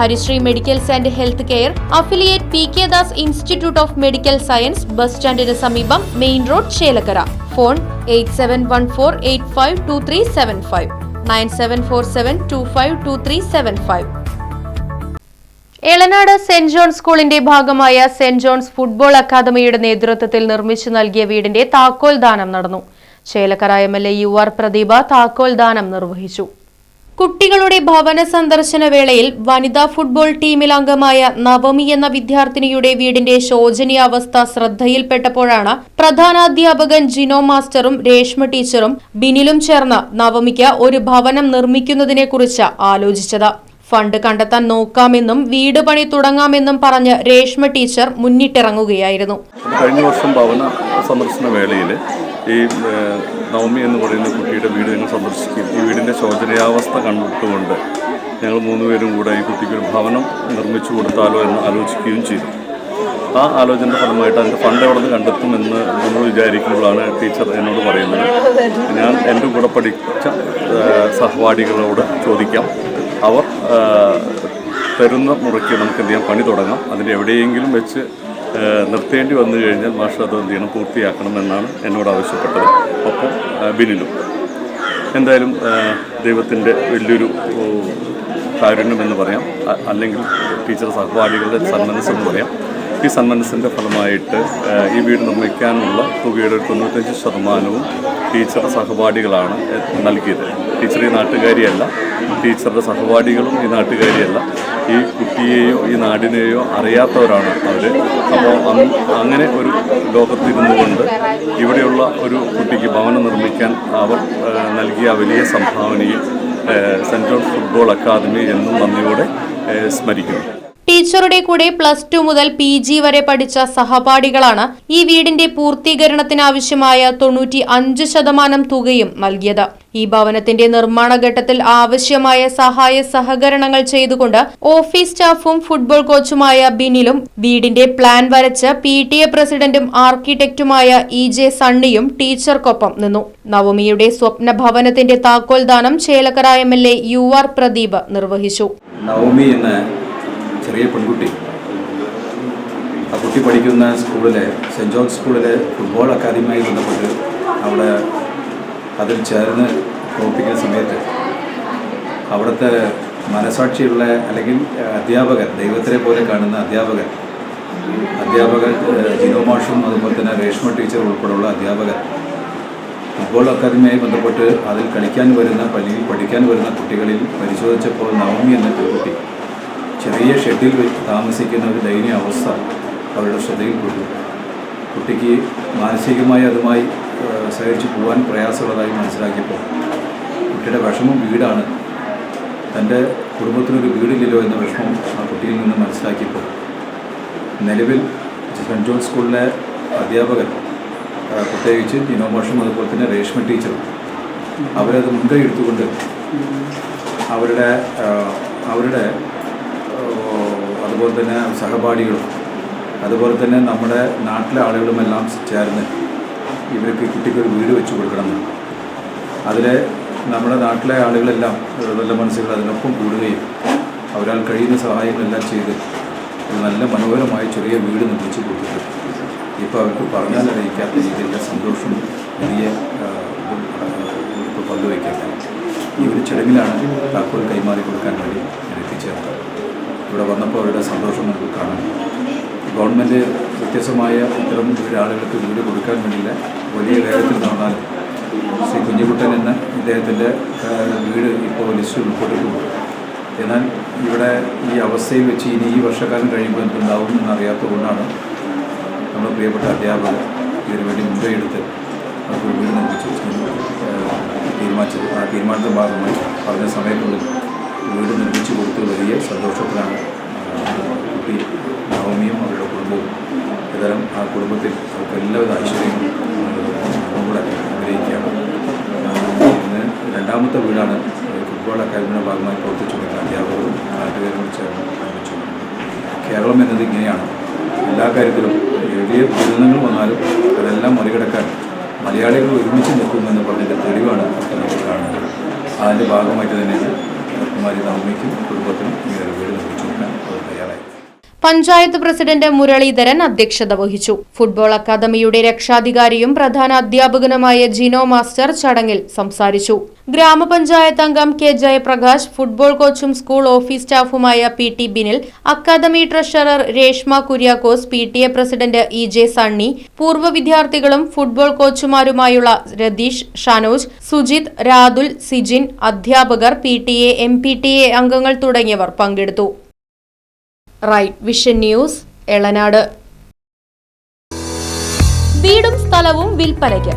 Harisree medicals and health care affiliate P K Das institute of medical science bus സ്റ്റാൻഡിന് സമീപം main road Chelakkara. Phone eight seven one four eight five two three seven five. Nine seven four seven two five two three seven five. Elanad saint John's സ്കൂളിന്റെ ഭാഗമായ saint John's football അക്കാദമിയുടെ നേതൃത്വത്തിൽ നിർമ്മിച്ചു നൽകിയ വീടിന്റെ താക്കോൽ ദാനം നടന്നു. Chelakkara M L A U R Pradeep താക്കോൽ ദാനം നിർവഹിച്ചു. കുട്ടികളുടെ ഭവന സന്ദർശന വേളയിൽ വനിതാ ഫുട്ബോൾ ടീമിൽ അംഗമായ നവമി എന്ന വിദ്യാർത്ഥിനിയുടെ വീടിന്റെ ശോചനീയാവസ്ഥ ശ്രദ്ധയിൽപ്പെട്ടപ്പോഴാണ് പ്രധാനാധ്യാപകൻ ജിനോ മാസ്റ്ററും രേഷ്മ ടീച്ചറും ബിനിലും ചേർന്ന് നവമിക്ക് ഒരു ഭവനം നിർമ്മിക്കുന്നതിനെക്കുറിച്ച് ആലോചിച്ചത്. ഫണ്ട് കണ്ടെത്താൻ നോക്കാമെന്നും വീട് പണി തുടങ്ങാമെന്നും പറഞ്ഞ് രേഷ്മ ടീച്ചർ മുന്നിട്ടിറങ്ങുകയായിരുന്നു. കഴിഞ്ഞ വർഷം ഭവന സന്ദർശന വേളയിൽ ഈ നവമി എന്ന് പറയുന്ന കുട്ടിയുടെ വീട് ഞങ്ങൾ സന്ദർശിക്കും. ഈ വീടിന്റെ ശോചനീയാവസ്ഥ കണ്ടിട്ടുകൊണ്ട് ഞങ്ങൾ മൂന്നുപേരും കൂടെ ഈ കുട്ടിക്ക് ഒരു ഭവനം നിർമ്മിച്ചു കൊടുത്താലോ എന്ന് ആലോചിക്കുകയും ചെയ്തു. ആ ആലോചനയുടെ ഫലമായിട്ട് അതിന്റെ ഫണ്ട് എവിടെ നിന്ന് കണ്ടെത്തുമെന്ന് നമ്മൾ വിചാരിക്കുമ്പോഴാണ് ടീച്ചർ എന്നോട് പറയുന്നത്. ഞാൻ എന്റെ കൂടെ പഠിച്ച സഹപാഠികളോട് ചോദിക്കാം. അവർ തരുന്ന മുറയ്ക്ക് നമുക്ക് എന്ത് ചെയ്യാം? പണി തുടങ്ങാം. അതിന്റെ എവിടെയെങ്കിലും വെച്ച് നിർത്തേണ്ടി വന്നു കഴിഞ്ഞാൽ മാഷ് അത് എന്ത് ചെയ്യണം പൂർത്തിയാക്കണമെന്നാണ് എന്നോട് ആവശ്യപ്പെട്ടത്. ഒപ്പം ബിനിലും. എന്തായാലും ദൈവത്തിന്റെ വലിയൊരു കാരുണ്യമെന്ന് പറയാം. അല്ലെങ്കിൽ ടീച്ചർ സഹപാഠികളുടെ സന്മനസ് എന്ന് പറയാം. ഈ സന്മനസ്സിന്റെ ഫലമായിട്ട് ഈ വീട് നിർമ്മിക്കാനുള്ള തുകയുടെ തൊണ്ണൂറ്റഞ്ച് ശതമാനവും ടീച്ചർ സഹപാഠികളാണ് നൽകിയത്. ടീച്ചർ ഈ നാട്ടുകാരിയല്ല. ടീച്ചറുടെ സഹപാഠികളും ഈ നാട്ടുകാരിയല്ല. ഈ കുട്ടിയെയോ ഈ നാടിനെയോ അറിയാത്തവരാണ് അവർ അപ്പോൾ അങ്ങനെ ഒരു ലോകത്തിരുന്നു കൊണ്ട് ഇവിടെയുള്ള ഒരു കുട്ടിക്ക് ഭവനം നിർമ്മിക്കാൻ അവർ നൽകിയ വലിയ സംഭാവനയിൽ സെൻട്രൽ ഫുട്ബോൾ അക്കാദമി എന്നും നന്ദിയോടെ സ്മരിക്കുന്നു. ടീച്ചറുടെ കൂടെ പ്ലസ് ടു മുതൽ പി ജി വരെ പഠിച്ച സഹപാഠികളാണ് ഈ വീടിന്റെ പൂർത്തീകരണത്തിനാവശ്യമായ തൊണ്ണൂറ്റി അഞ്ച് ശതമാനം തുകയും നൽകിയത്. ഈ ഭവനത്തിന്റെ നിർമ്മാണ ഘട്ടത്തിൽ ആവശ്യമായ സഹായ സഹകരണങ്ങൾ ചെയ്തുകൊണ്ട് ഓഫീസ് സ്റ്റാഫും ഫുട്ബോൾ കോച്ചുമായ ബിനിലും വീടിന്റെ പ്ലാൻ വരച്ച് പി ടി എ പ്രസിഡന്റും ആർക്കിടെക്റ്റുമായ ഇ ജെ സണ്ണിയും ടീച്ചർക്കൊപ്പം നിന്നു. നവമിയുടെ സ്വപ്ന ഭവനത്തിന്റെ താക്കോൽദാനം Chelakkara M L A U R Pradeep നിർവഹിച്ചു. നവമി ചെറിയ പെൺകുട്ടി. ആ കുട്ടി പഠിക്കുന്ന സ്കൂളിലെ സെന്റ് ജോർജ് സ്കൂളിലെ ഫുട്ബോൾ അക്കാദമിയുമായി ബന്ധപ്പെട്ട് അവിടെ അതിൽ ചേർന്ന് പ്രവർത്തിക്കുന്ന സമയത്ത് അവിടുത്തെ മനസാക്ഷിയുള്ള അല്ലെങ്കിൽ അധ്യാപകൻ ദൈവത്തിനെ പോലെ കാണുന്ന അധ്യാപകൻ അധ്യാപകൻ ജിനോ മാഷും അതുപോലെ തന്നെ രേഷ്മ ടീച്ചർ ഉൾപ്പെടെയുള്ള അധ്യാപകൻ ഫുട്ബോൾ അക്കാദമിയുമായി ബന്ധപ്പെട്ട് അതിൽ കളിക്കാൻ വരുന്ന അല്ലെങ്കിൽ പഠിക്കാൻ വരുന്ന കുട്ടികളിൽ പരിശോധിച്ചപ്പോൾ നവമി എന്ന പെൺകുട്ടി ചെറിയ ഷെഡിൽ വെച്ച് താമസിക്കുന്ന ഒരു ദയനീയ അവസ്ഥ അവരുടെ ശ്രദ്ധയിൽപ്പെട്ടു കുട്ടിക്ക് മാനസികമായി അതുമായി സഹകരിച്ചു പോകാൻ പ്രയാസമുള്ളതായി മനസ്സിലാക്കിയപ്പോൾ കുട്ടിയുടെ വിഷമം വീടാണ്. തന്റെ കുടുംബത്തിനൊരു വീടില്ലല്ലോ എന്ന വിഷമം ആ കുട്ടിയിൽ നിന്ന് മനസ്സിലാക്കിയപ്പോൾ നിലവിൽ സെന്റ് ജോൺ സ്കൂളിലെ അധ്യാപകൻ ആ, പ്രത്യേകിച്ച് ഇനോമോഷനും അതുപോലെ തന്നെ രേഷ്മ ടീച്ചറും അവരത് മുൻകൈ എടുത്തുകൊണ്ട് അവരുടെ അവരുടെ അതുപോലെ തന്നെ സഹപാഠികളും അതുപോലെ തന്നെ നമ്മുടെ നാട്ടിലെ ആളുകളുമെല്ലാം ചേർന്ന് ഇവർക്ക് കുട്ടിക്ക് ഒരു വീട് വെച്ച് കൊടുക്കണം. അതിൽ നമ്മുടെ നാട്ടിലെ ആളുകളെല്ലാം നല്ല മനസ്സുകൾ അതിനൊപ്പം കൂടുകയും അവരാൽ കഴിയുന്ന സഹായങ്ങളെല്ലാം ചെയ്ത് നല്ല മനോഹരമായ ചെറിയ വീട് നിർമ്മിച്ച് കൊടുത്തിട്ട് ഇപ്പോൾ അവർക്ക് പറഞ്ഞാൽ അറിയിക്കാത്ത രീതിയിലുള്ള സന്തോഷം വലിയ പങ്കുവയ്ക്കാത്ത ഈ ഒരു ചടങ്ങിലാണ് താക്കോൽ കൈമാറി കൊടുക്കാൻ വേണ്ടി എത്തിച്ചേർന്നത് ഇവിടെ വന്നപ്പോൾ അവരുടെ സന്തോഷം നമുക്ക് കാണാം. ഗവൺമെന്റ് വ്യത്യസ്തമായ ഇത്തരം ഒരാളുകൾക്ക് വീട് കൊടുക്കാൻ വേണ്ടിയില്ല. വലിയ വേഗത്തിൽ നടന്നാൽ ശ്രീ കുഞ്ഞിക്കുട്ടൻ എന്ന ഇദ്ദേഹത്തിന്റെ വീട് ഇപ്പോൾ ലിസ്റ്റിൽ ഉൾപ്പെട്ടിട്ടുണ്ട്. എന്നാൽ ഇവിടെ ഈ അവസ്ഥയിൽ വെച്ച് ഇനി ഈ വർഷക്കാലം കഴിയുമ്പോൾ എന്തുണ്ടാവും എന്നറിയാത്തതുകൊണ്ടാണ് നമ്മുടെ പ്രിയപ്പെട്ട അധ്യാപകർ ഇതിനു വേണ്ടി മുൻകൈ എടുത്ത് അവർക്ക് വീട് നിർമ്മിച്ചു തീരുമാനിച്ചത്. ആ തീരുമാനത്തിന്റെ ഭാഗമായി പറഞ്ഞ സമയത്തുള്ളിൽ വീട് നിർമ്മിച്ചു കൊടുത്ത് വലിയ സന്തോഷത്തിലാണ് കുട്ടി നവമിയും അവരുടെ കുടുംബവും. ഏതായാലും ആ കുടുംബത്തിൽ അവർക്ക് എല്ലാവിധ ഐശ്വര്യവും കൂടെ ആഗ്രഹിക്കുകയാണ് ഇന്ന് രണ്ടാമത്തെ വീടാണ്. ഫുട്ബോൾ അക്കാദമിയുടെ ഭാഗമായി പ്രവർത്തിച്ചുകൊണ്ട് അധ്യാപകരും നാട്ടുകാരും ചേർന്ന് നിർമ്മിച്ചു കേരളം എന്നത് ഇങ്ങനെയാണ്. എല്ലാ കാര്യത്തിലും എഴുതിയ ദുരിതങ്ങൾ വന്നാലും അതെല്ലാം മറികടക്കാൻ മലയാളികൾ ഒരുമിച്ച് നിൽക്കുമെന്ന് പറഞ്ഞതിന്റെ തെളിവാണ് നമുക്ക് കാണുന്നത് അതിന്റെ ഭാഗമായിട്ട് തന്നെയാണ് പഞ്ചായത്ത് പ്രസിഡന്റ് മുരളീധരൻ അധ്യക്ഷത വഹിച്ചു. ഫുട്ബോൾ അക്കാദമിയുടെ രക്ഷാധികാരിയും പ്രധാന അധ്യാപകനുമായ ജിനോ മാസ്റ്റർ ചടങ്ങിൽ സംസാരിച്ചു. ഗ്രാമപഞ്ചായത്ത് അംഗം കെ ജയപ്രകാശ് ഫുട്ബോൾ കോച്ചും school office സ്റ്റാഫുമായ P T Binil academy treasurer Reshma Kuriakose P T A president E J Sunny പൂർവ വിദ്യാർത്ഥികളും ഫുട്ബോൾ കോച്ചുമാരുമായുള്ള രതീഷ് ഷനോജ് സുജിത് രാതുൽ സിജിൻ അധ്യാപകർ P T A M P T A അംഗങ്ങൾ തുടങ്ങിയവർ പങ്കെടുത്തു. Right vision news Elanad. വീടും സ്ഥലവും വിൽപ്പനയ്ക്ക്.